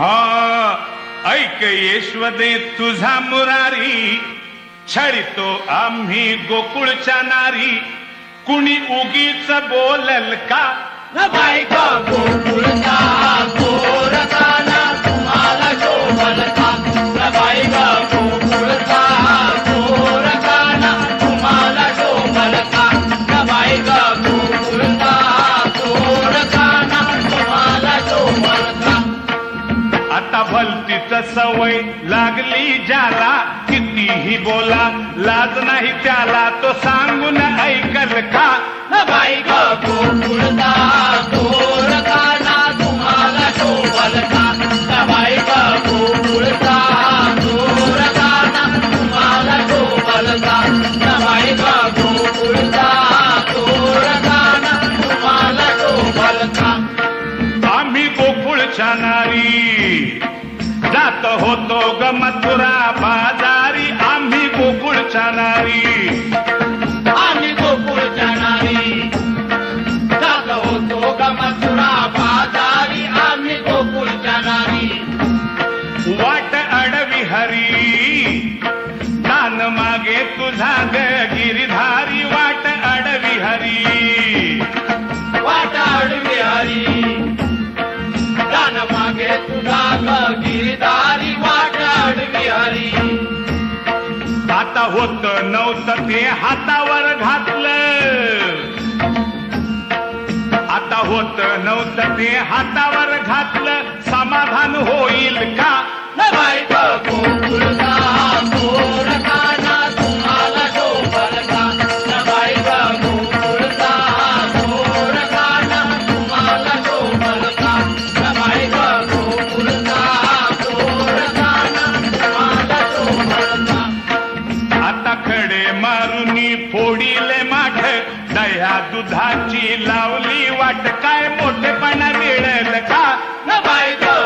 हा ऐक येश्वदे तुझा मुरारी. छळितो आम्ही गोकुळच्या नारी. कुणी उगीच बोलल का? बायका सवय लागली ज्याला. कितीही बोला लाज नाही त्याला. तो सांगून ऐकल का? तुम्हाला तुम्हाला तुम्हाला शोभलका आम्ही गोकुळच्या नारी जात होतो ग मथुरा बाजारी. आम्ही गोकुळ नारी. आम्ही गोकुळ नारी. होत नव्हतं ते हातावर घातलं. आता होत नव्हतं ते हातावर घातलं. समाधान होईल का? वाट काय मोठेपणा मिळेल का? न बायको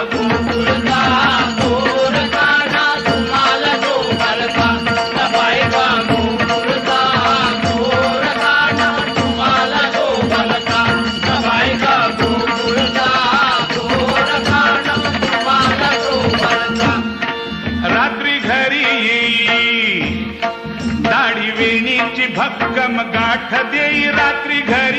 रात्री घरी दाढी वेणीची भक्कम गाठ देई रात्री घरी.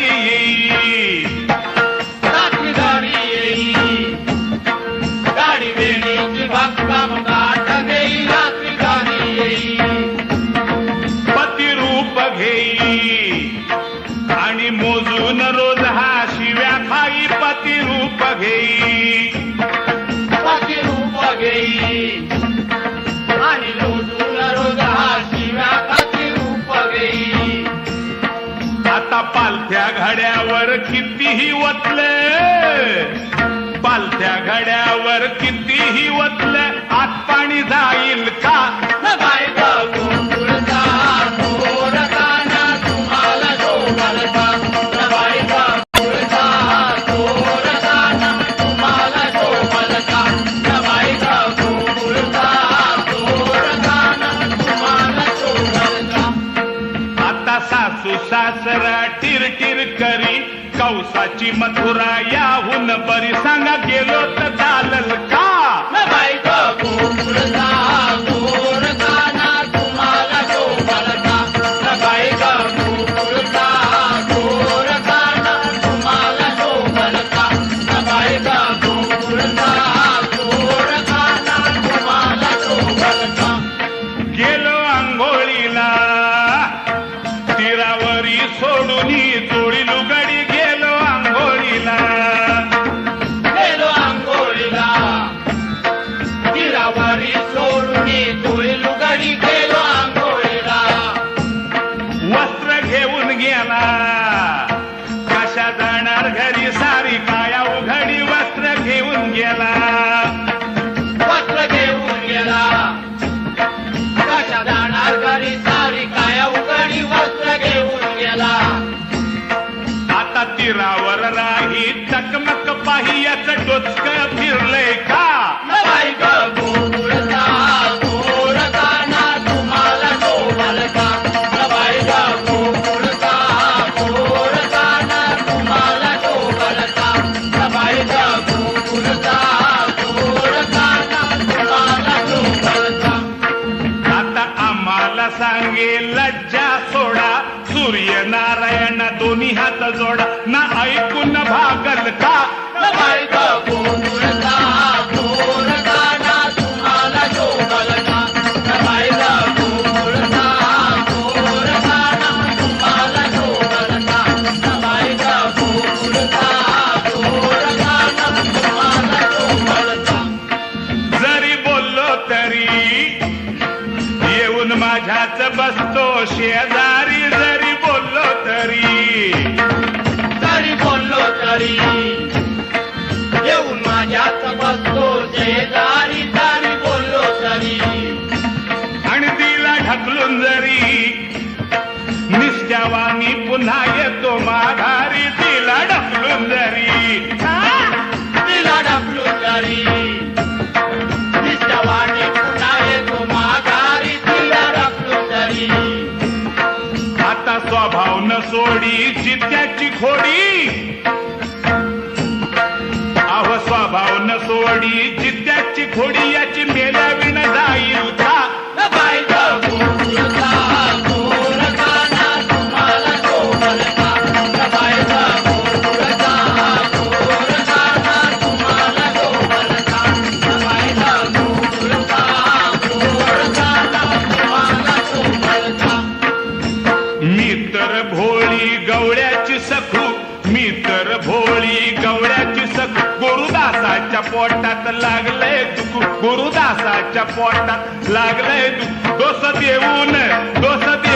मोजून रोज हा शिव्या खाई पती रूप घेई. पती रूप घेई. आणि लोटून रोज हा शिव्या पती रूप घेई. आता पालथ्या घड्यावर कितीही वतले पालथ्या घड्यावर कितीही वतले आत पाणी जाईल का? सासरा टिर करी. कौसाची मथुरा याहून बरी. सांगा गेलो तर चालल सोडून चोळी लुगडी गेलो आंघोळीला. गेलो आंघोळीला. सोडून चोळी लुगडी गेलो आंघोळीला. वस्त्र घेऊन गेला. कशा जाणार घरी सारी काया उघडी वस्त्र घेऊन गेला. वस्त्र घेऊन गेला. घरी सारी वस्त्र घेऊन गेला. Rocky Raul. सूर्य नारायण दोन्ही हात जोडा. ना ऐकून भागल का? तरी येऊन माझ्यात बसतो शेजारी तरी बोललो तरी. आणि तिला ढकलून जरी निश्चवानी पुन्हा येतो माघारी. तिला ढकलून जरी. तिला ढकलू तरी निष्ठावाने पुन्हा येतो माघारी. तिला ढकलू तरी आता स्वभाव न सोडी जित्याची खोडी. स्वभाव न सोडी जित्याची खोडी याची मेल्या विण जाईल का बाई ग गोकुळचा गोरखाना गुरुदासाच्या पोटात लागलंय दुख. गुरुदासाच्या पोटात लागलंय दुख. दोस देऊन दोष देऊन देऊन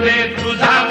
तुझा